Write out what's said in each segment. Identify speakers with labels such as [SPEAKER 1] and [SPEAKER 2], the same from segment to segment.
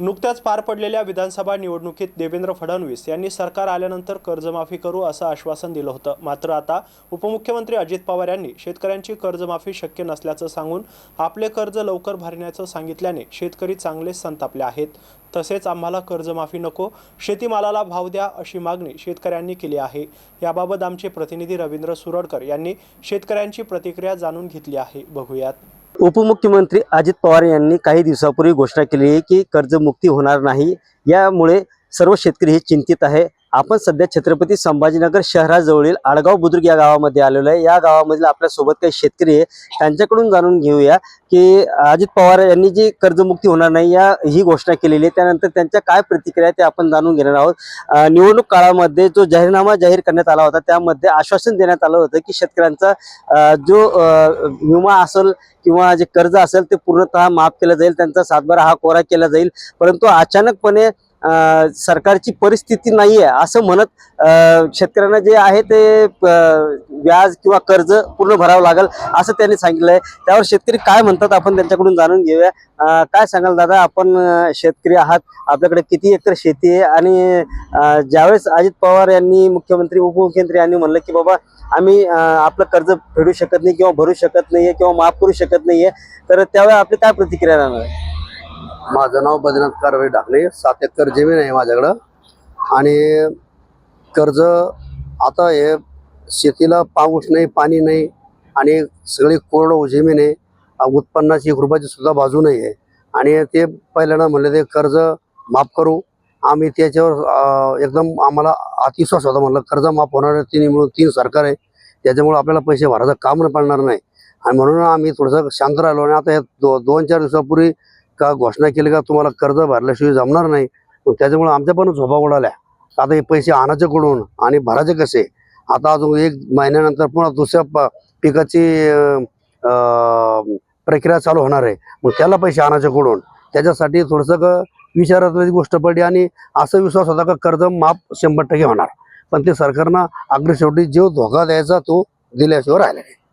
[SPEAKER 1] नुकत्याच पार पडलेल्या विधानसभा निवडणुकीत देवेंद्र फडणवीस यांनी सरकार आल्यानंतर कर्जमाफी करू असं आश्वासन दिलं होतं. मात्र आता उपमुख्यमंत्री अजित पवार यांनी शेतकऱ्यांची कर्जमाफी शक्य नसल्याचं सांगून आपले कर्ज लवकर भरण्याचं सांगितल्याने शेतकरी चांगलेच संतापले आहेत. तसेच आम्हाला कर्जमाफी नको शेतीमालाला भाव द्या अशी मागणी शेतकऱ्यांनी केली आहे. याबाबत आमचे प्रतिनिधी रवींद्र सुरडकर यांनी शेतकऱ्यांची प्रतिक्रिया जाणून घेतली आहे. बघूयात.
[SPEAKER 2] उपमुख्यमंत्री अजित पवार यांनी काही दिवसापूर्वी घोषणा केली आहे की कर्जमुक्ती होणार नाही. यामुळे सर्व शेतकरी हे चिंतित आहे. आपण सध्या छत्रपती संभाजीनगर शहराजवळील आडगाव बुद्रुक या गावामध्ये आलेलो आहे. या गावामधील आपल्यासोबत काही शेतकरी आहे त्यांच्याकडून जाणून घेऊया की अजित पवार यांनी जी कर्जमुक्ती होणार नाही या ही घोषणा केलेली आहे. त्यानंतर त्यांच्या काय प्रतिक्रिया आहे ते आपण जाणून घेणार आहोत. निवडणूक काळामध्ये जो जाहीरनामा जाहीर करण्यात आला होता त्यामध्ये आश्वासन देण्यात आलं होतं की शेतकऱ्यांचा जो विमा असेल किंवा जे कर्ज असेल ते पूर्णतः माफ केलं जाईल. त्यांचा सातबारा हा कोरा केला जाईल. परंतु अचानकपणे सरकारची परिस्थिती नाही आहे असं म्हणत शेतकऱ्यांना जे आहे ते व्याज किंवा कर्ज पूर्ण भरावं लागेल असं त्यांनी सांगितलंय त्यावर शेतकरी काय म्हणतात आपण त्यांच्याकडून जाणून घेऊया. काय सांगाल दादा? आपण शेतकरी आहात आपल्याकडे किती एकर शेती आहे आणि ज्यावेळेस अजित पवार यांनी मुख्यमंत्री उपमुख्यमंत्री यांनी म्हणलं की बाबा आम्ही आपलं कर्ज फेडू शकत नाही किंवा भरू शकत नाहीये किंवा माफ करू शकत नाहीये तर त्यावेळी आपली काय प्रतिक्रिया राहणार आहे?
[SPEAKER 3] माझं नाव बद्रीनाथ कारवे टाकले सात एकर जमीन आहे माझ्याकडं. आणि कर्ज आता हे शेतीला पाऊस नाही पाणी नाही आणि सगळी कोरडं जमीन आहे. उत्पन्नाची एक रुपयाची सुद्धा बाजू नाही आहे. आणि ते पहिल्यांदा म्हणले ते कर्ज माफ करू. आम्ही त्याच्यावर एकदम आम्हाला अतिश्वास होता म्हणलं कर्ज माफ होणार तिन्ही मिळून तीन सरकार आहे. त्याच्यामुळे आपल्याला पैसे भरायचं काम नाही पडणार नाही. आणि म्हणून आम्ही थोडंसं शांत राहिलो. आणि आता हे दो दोन चार दिवसापूर्वी का घोषणा केली का तुम्हाला कर्ज भरल्याशिवाय जमणार नाही? त्याच्यामुळे आमच्या पण झोपा उडाल्या. आता हे पैसे आणायचे कुठून आणि भरायचे कसे? आता अजून एक महिन्यानंतर पुन्हा दुसऱ्या प- पिकाची प्रक्रिया चालू होणार आहे. मग त्याला पैसे आणायचे कुठून? त्याच्यासाठी थोडंसं क विचारातली गोष्ट पडली आणि असा विश्वास होता का कर्ज माफ शंभर टक्के होणार. पण ते सरकारनं अग्र शेवटी जो धोका द्यायचा तो दिल्याशिवाय राहिला नाही.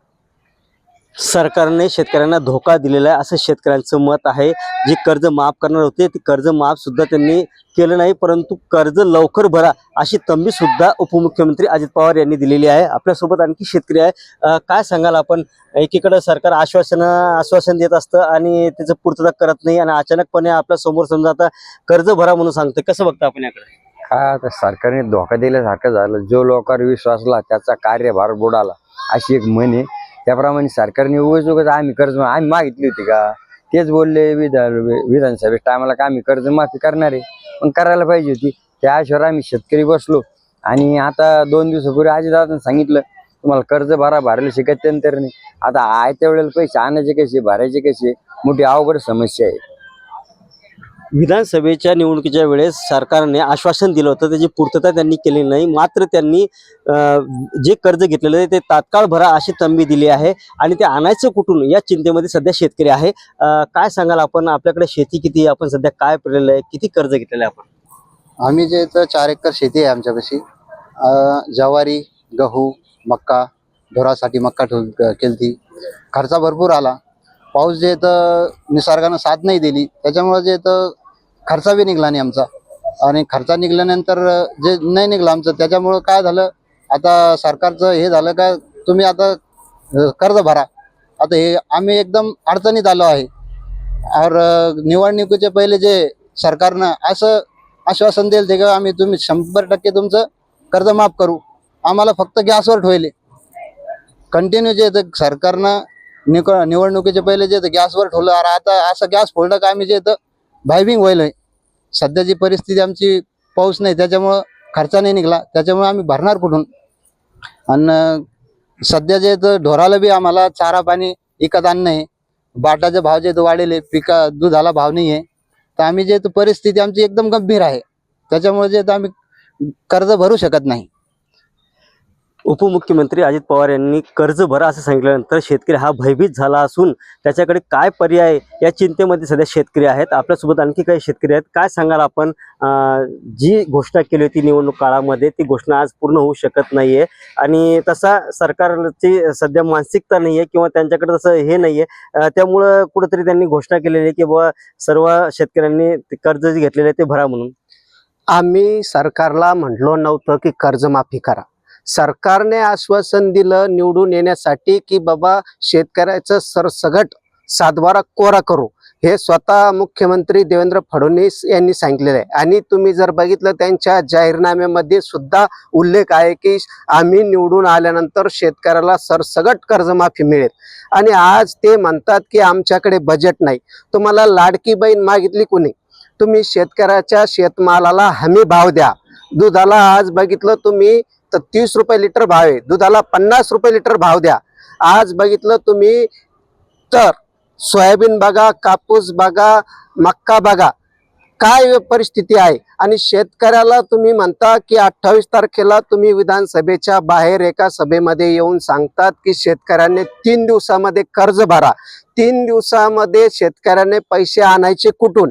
[SPEAKER 2] सरकारने शेतकऱ्यांना धोका दिलेला आहे असं शेतकऱ्यांचं मत आहे. जे कर्ज माफ करणार होते ते कर्ज माफ सुद्धा त्यांनी केलं नाही परंतु कर्ज लवकर भरा अशी तंबी सुद्धा उपमुख्यमंत्री अजित पवार यांनी दिलेली आहे. आपल्यासोबत आणखी शेतकरी आहे. काय सांगाल आपण? एकीकडे सरकार आश्वासन आश्वासन देत असतं आणि त्याचं पूर्तता करत नाही आणि अचानकपणे आपल्यासमोर समजा आता कर्ज भरा म्हणून सांगतं कसं बघतं आपण याकडे?
[SPEAKER 4] काय आता सरकारने धोका दिल्यासारखं झालं. जो लोकांवर विश्वासला त्याचा कार्यभार बुडाला अशी एक म्हण आहे. त्याप्रमाणे सरकारने उगाच उगाच आम्ही कर्ज आम्ही मागितली होती का? तेच बोलले विधान विधानसभेत टायमाला का आम्ही कर्ज माफी करणार आहे? पण करायला पाहिजे होती. त्याशिवाय आम्ही शेतकरी बसलो. आणि आता दोन दिवसापूर्वी आजीदादानं सांगितलं तुम्हाला कर्ज भरा भरायला शिकायचं तर नाही आता आयत्या वेळेला पैसे आणायचे कसे भरायचे कसे? मोठी अवघड समस्या आहे.
[SPEAKER 2] विधानसभेच्या निवडणुकीच्या वेळेस सरकारने आश्वासन दिलं होतं त्याची पूर्तता त्यांनी केली नाही. मात्र त्यांनी जे कर्ज घेतलेलं आहे ते तात्काळ भरा अशी तंबी दिली आहे आणि ते आणायचं कुठून? या चिंतेमध्ये सध्या शेतकरी आहे. काय सांगाल आपण? आपल्याकडे शेती किती आहे? आपण सध्या काय पेरलेलं आहे? किती कर्ज घेतलेलं आहे आपण?
[SPEAKER 5] आम्ही जे तर चार एकर शेती आहे आमच्यापाशी ज्वारी गहू मक्का ढोरासाठी मक्का ठेव केलती. खर्चा भरपूर आला. पाऊस जे तर निसर्गानं साथ नाही दिली त्याच्यामुळे जे तर खर्चा बी निघला नाही आमचा. आणि खर्चा निघाल्यानंतर जे नाही निघलं आमचं त्याच्यामुळं काय झालं? आता सरकारचं हे झालं का तुम्ही आता कर्ज भरा. आता हे आम्ही एकदम अडचणीत आलो आहे. और निवडणुकीचे पहिले जे सरकारनं असं आश्वासन देईल ते का आम्ही तुम्ही शंभर टक्के तुमचं कर्ज माफ करू. आम्हाला फक्त गॅसवर ठेवले. कंटिन्यू जे तर सरकारनं निक निवडणुकीचे पहिले जे तर गॅसवर ठेवलं अरे आता असं गॅस फोडलं का आम्ही जे तर भायबिंग व्हायलोय. सध्याची परिस्थिती आमची पाऊस नाही त्याच्यामुळं खर्चा नाही निघाला. त्याच्यामुळे आम्ही भरणार कुठून? आणि सध्या जे तर ढोराला बी आम्हाला चारा पाणी विकत आणणं आहे बाटाचे भाव जे येतं वाढेले पिका दुधाला भाव नाही आहे तर आम्ही जे परिस्थिती आमची एकदम गंभीर आहे. त्याच्यामुळे जे आम्ही कर्ज भरू शकत नाही.
[SPEAKER 2] उपमुख्यमंत्री अजित पवार यांनी कर्ज भरा असं सांगितल्यानंतर शेतकरी हा भयभीत झाला असून त्याच्याकडे काय पर्याय या चिंतेमध्ये सध्या शेतकरी आहेत. आपल्यासोबत आणखी काही शेतकरी आहेत. काय सांगाल आपण? जी घोषणा केली होती निवडणूक काळामध्ये ती घोषणा आज पूर्ण होऊ शकत नाहीये. आणि तसा सरकारची सध्या मानसिकता नाहीये किंवा त्यांच्याकडे तसं हे नाही आहे त्यामुळं कुठंतरी त्यांनी घोषणा केलेली आहे की बाबा सर्व शेतकऱ्यांनी ते कर्ज जे घेतलेलं आहे ते भरा म्हणून.
[SPEAKER 6] आम्ही सरकारला म्हटलो नव्हतं की कर्जमाफी करा. सरकारने आश्वासन दिलं निवडून येण्यासाठी की बाबा शेतकऱ्याचं सरसगट सातबारा कोरा करू. हे स्वतः मुख्यमंत्री देवेंद्र फडणवीस यांनी सांगितलेलं आहे. आणि तुम्ही जर बघितलं त्यांच्या जाहीरनाम्यामध्ये सुद्धा उल्लेख आहे की आम्ही निवडून आल्यानंतर शेतकऱ्याला सरसगट कर्जमाफी मिळेल. आणि आज ते म्हणतात की आमच्याकडे बजेट नाही. तुम्हाला लाडकी बहीण मागितली कुणी? तुम्ही शेतकऱ्याच्या शेतमालाला हमी भाव द्या. दुधाला आज बघितलं तुम्ही तर तीस रुपये लिटर भाव आहे. दुधाला पन्नास रुपये लिटर भाव द्या. आज बघितलं तुम्ही तर सोयाबीन बघा कापूस बघा मक्का बघा काय परिस्थिती आहे? आणि शेतकऱ्याला तुम्ही म्हणता की अठ्ठावीस तारखेला तुम्ही विधानसभेच्या बाहेर एका सभेमध्ये येऊन सांगतात की शेतकऱ्याने तीन दिवसामध्ये कर्ज भरा. तीन दिवसामध्ये शेतकऱ्याने पैसे आणायचे कुठून?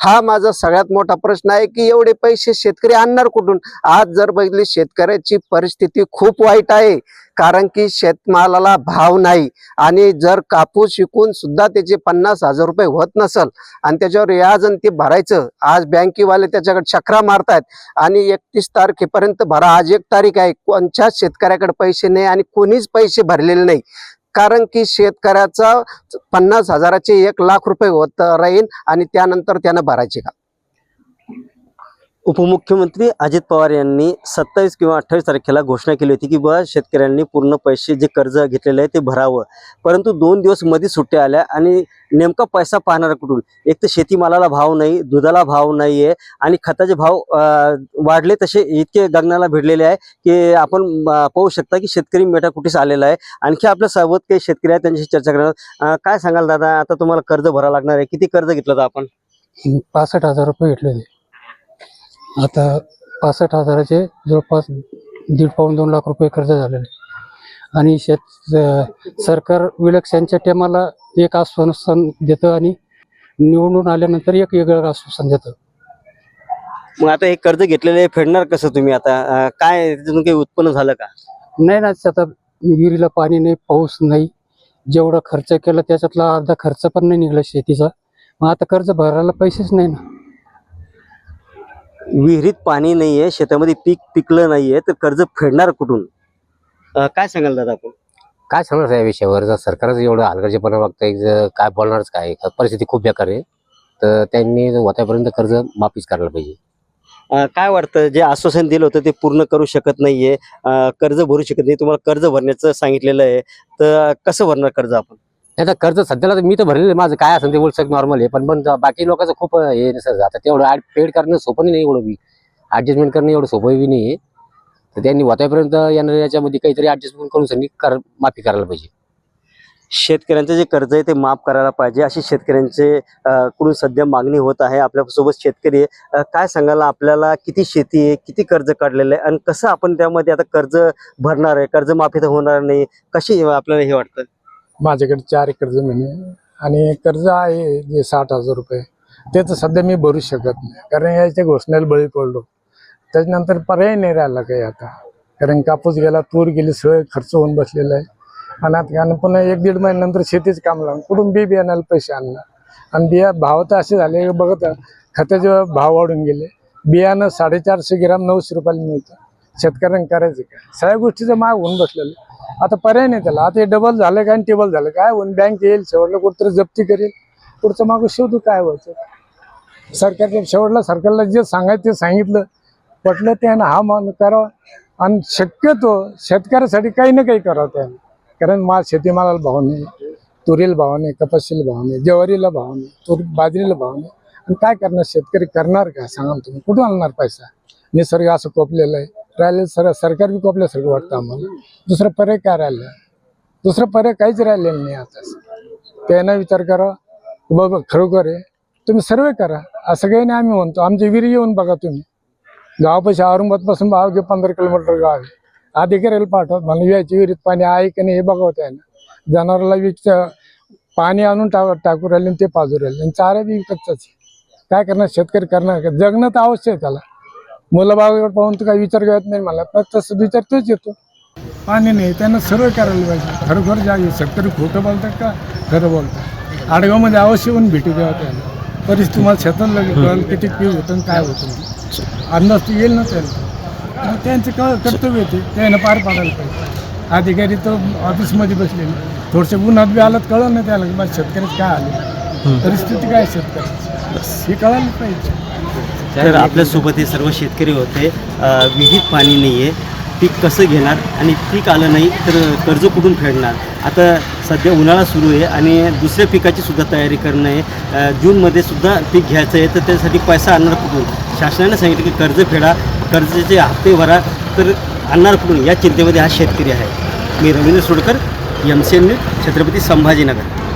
[SPEAKER 6] हा माझा सगळ्यात मोठा प्रश्न आहे की एवढे पैसे शेतकरी आणणार कुठून? आज जर बघितली शेतकऱ्याची परिस्थिती खूप वाईट आहे. कारण की शेतमालाला भाव नाही. आणि जर कापूस विकून सुद्धा त्याचे पन्नास हजार रुपये होत नसल आणि त्याच्यावर व्याज आणि ते भरायचं आज बँकेवाले त्याच्याकडे चक्रा मारतायत आणि एकतीस तारखेपर्यंत भरा. आज एक तारीख आहे. कोणत्याच शेतकऱ्याकडे पैसे नाही आणि कोणीच पैसे भरलेले नाही. कारण की शेतकऱ्याचा पन्नास हजाराचे एक लाख रुपये होत राहील आणि त्यानंतर त्यानं भरायचे का?
[SPEAKER 2] उपमुख्यमंत्री अजित पवार यांनी सत्तावीस किंवा अठ्ठावीस तारखेला घोषणा केली होती की बा शेतकऱ्यांनी पूर्ण पैसे जे कर्ज घेतलेले आहे ते भरावं. परंतु दोन दिवसमध्ये सुट्ट्या आल्या आणि नेमका पैसा पाहणार कुठून? एक तर शेतीमालाला भाव नाही दुधाला भाव नाहीये आणि खताचे भाव वाढले तसे इतके गगनाला भिडलेले आहे की आपण पाहू शकता की शेतकरी मेटा कुठेच आलेला आहे. आणखी आपल्यासोबत काही शेतकरी आहेत त्यांच्याशी चर्चा करणार काय सांगाल दादा? आता तुम्हाला कर्ज भरावं लागणार आहे. किती कर्ज घेतलं होतं आपण?
[SPEAKER 7] पासष्ट हजार रुपये घेतले होते. आता पासष्ट हजाराचे जवळपास दीड पाऊन दोन लाख रुपये खर्च झालेले आहे. आणि शेत सरकार विलक्षणच्या टायमाला एक आश्वासन देतं आणि निवडून आल्यानंतर एक वेगळं आश्वासन देतं.
[SPEAKER 2] मग आता हे कर्ज घेतलेले फेडणार कसं तुम्ही आता? काय त्याच्यातून काही उत्पन्न झालं का?
[SPEAKER 7] नाही ना आता विहिरीला पाणी नाही पाऊस नाही. जेवढा खर्च केला त्याच्यातला अर्धा खर्च पण नाही निघाला शेतीचा. मग आता कर्ज भरायला पैसेच नाही ना.
[SPEAKER 2] विहिरीत पाणी नाहीये शेतामध्ये पीक पिकलं नाहीये तर कर्ज फेडणार कुठून? अं, काय सांगाल दादा आपण?
[SPEAKER 8] काय सांगणार या विषयावर? जर सरकारच एवढं हलगर्जीपणा बघतंय जर काय बोलणारच काय? परिस्थिती खूप बेकार आहे. तर त्यांनी होत्यापर्यंत कर्ज माफीच करायला पाहिजे.
[SPEAKER 2] अं, काय वाटतं? जे आश्वासन दिलं होतं ते पूर्ण करू शकत नाहीये. अं, कर्ज भरू शकत नाही. तुम्हाला कर्ज भरण्याचं सांगितलेलं आहे. तर कसं भरणार कर्ज आपण?
[SPEAKER 8] आता कर्ज सध्याला तर मी तर भरलेलं आहे, माझं काय असेल ते बोलू नॉर्मल आहे. पण पण बाकी लोकांचं खूप हे नाही सर आता तेवढं पेड करणं सोपं नाही एवढं बी. ॲडजस्टमेंट करणं एवढं सोपं बी नाही आहे. तर त्यांनी होत्यापर्यंत येणाऱ्या याच्यामध्ये काहीतरी ॲडजस्टमेंट करून त्यांनी कर माफी करायला पाहिजे.
[SPEAKER 2] शेतकऱ्यांचं जे कर्ज आहे ते माफ करायला पाहिजे. अशी शेतकऱ्यांचे कडून सध्या मागणी होत आहे. आपल्यासोबत शेतकरी आहे. काय सांगायला आपल्याला किती शेती आहे? किती कर्ज काढलेलं आहे? आणि कसं आपण त्यामध्ये आता कर्ज भरणार आहे? कर्जमाफी तर होणार नाही. कशी आपल्याला हे वाटतं?
[SPEAKER 9] माझ्याकडे चार एकर जमीन आहे. आणि कर्ज आहे जे साठ हजार रुपये. ते तर सध्या मी भरू शकत नाही. कारण याच्या घोषणेला बळी पडलो. त्याच्यानंतर पर्याय नाही राहिला काही आता. कारण कापूस गेला तूर गेली सगळं खर्च होऊन बसलेला आहे. आणि आता आणि पुन्हा एक दीड महिन्यानंतर शेतीच काम लागून कुठून बी बियाण्याला पैसे आणणार? आणि बिया भाव तर असे झाले. बघत खताचे भाव वाढून गेले. बियाणं साडेचारशे ग्राम नऊशे रुपयाला मिळतं. शेतकऱ्यांना करायचं काय सगळ्या गोष्टीचं माग होऊन बसलेलं. आहे. आता पर्याय नाही त्याला. आता हे डबल झालं काय आणि टेबल झालं? काय होऊन बँक येईल शेवटला कुठतरी जप्ती करेल. पुढचं मागं शोधू काय व्हायचं? सरकारच्या शेवटला सरकारला जे सांगायचं ते सांगितलं. पटलं त्यानं हा मान करावा. आणि शक्यतो शेतकऱ्यासाठी काही ना काही करावं त्यानं. कारण माल शेतीमालाला भाव नाही. तुरीला भाव नाही कपाशीला भाव नाही ज्वारीला भाव नाही तूर बाजरीला भाव नाही. आणि काय करणार शेतकरी? करणार काय सांगा तुम्ही. कुठून आणणार पैसा? निसर्ग असं कोपलेलं आहे. राहिलेलं सर सरकार बी कोपल्यासारखं वाटतं आम्हाला. दुसरं पर्याय काय राहिलं? दुसरं पर्याय काहीच राहिलेलं नाही आता. त्यांना विचार करा. बाबा खरोखर आहे. तुम्ही सर्वे करा. असं काही नाही आम्ही म्हणतो. आमची विहिरी येऊन बघा तुम्ही. गावापाशी औरंगाबादपासून भाव घे पंधरा किलोमीटर गाव आहे. अधिकाऱ्याला पाठवत मला याची विहिरीत पाणी आहे की नाही हे बघवत आहे ना जनावराला विकत पाणी आणून टाक टाकू राहिले आणि ते पाजू राहिले. आणि चारा बी विकतच आहे. काय करणार? शेतकरी करणार? का जगणं तर अवश्य आहे त्याला. मुलं बाबाकडे पाहून तर काही विचार करत नाही मला तर तसं विचार तोच येतो. पाणी नाही त्यांना सर्व करायला पाहिजे. खरोखर जागे शेतकरी खोटं बोलतात का? खरं बोलतात. आडगावमध्ये अवश्य पण भेटी द्यावं त्याला तरीच तुम्हाला शेतात लगेच कळेल किती पीक होतं आणि काय होतं. अंदाज तर येईल ना त्याला त्यांचं क कर्तव्य ते? त्यानं पार पाडायला पाहिजे. अधिकारी तर ऑफिसमध्ये बसलेले थोडसे उन्हात बी आलं तर कळलं ना त्याला. की बा शेतकऱ्याचं काय आले परिस्थिती काय शेतकऱ्याची? हे कळायला पाहिजे.
[SPEAKER 2] तर आपल्यासोबत हे सर्व शेतकरी होते. अ, विहिरीत पाणी नाही आहे पीक कसं घेणार आणि पीक आलं नाही तर कर्ज कुठून फेडणार? आता सध्या उन्हाळा सुरू आहे आणि दुसऱ्या पिकाची सुद्धा तयारी करणं आहे. जूनमध्ये सुद्धा पीक घ्यायचं आहे तर त्यासाठी पैसा आणणार कुठून? शासनाने सांगितलं की कर्ज फेडा. कर्जाचे हप्ते भरा. तर आणणार कुठून? या चिंतेमध्ये हा शेतकरी आहे. मी Ravindra Sodkar M C N Chhatrapati Sambhajinagar.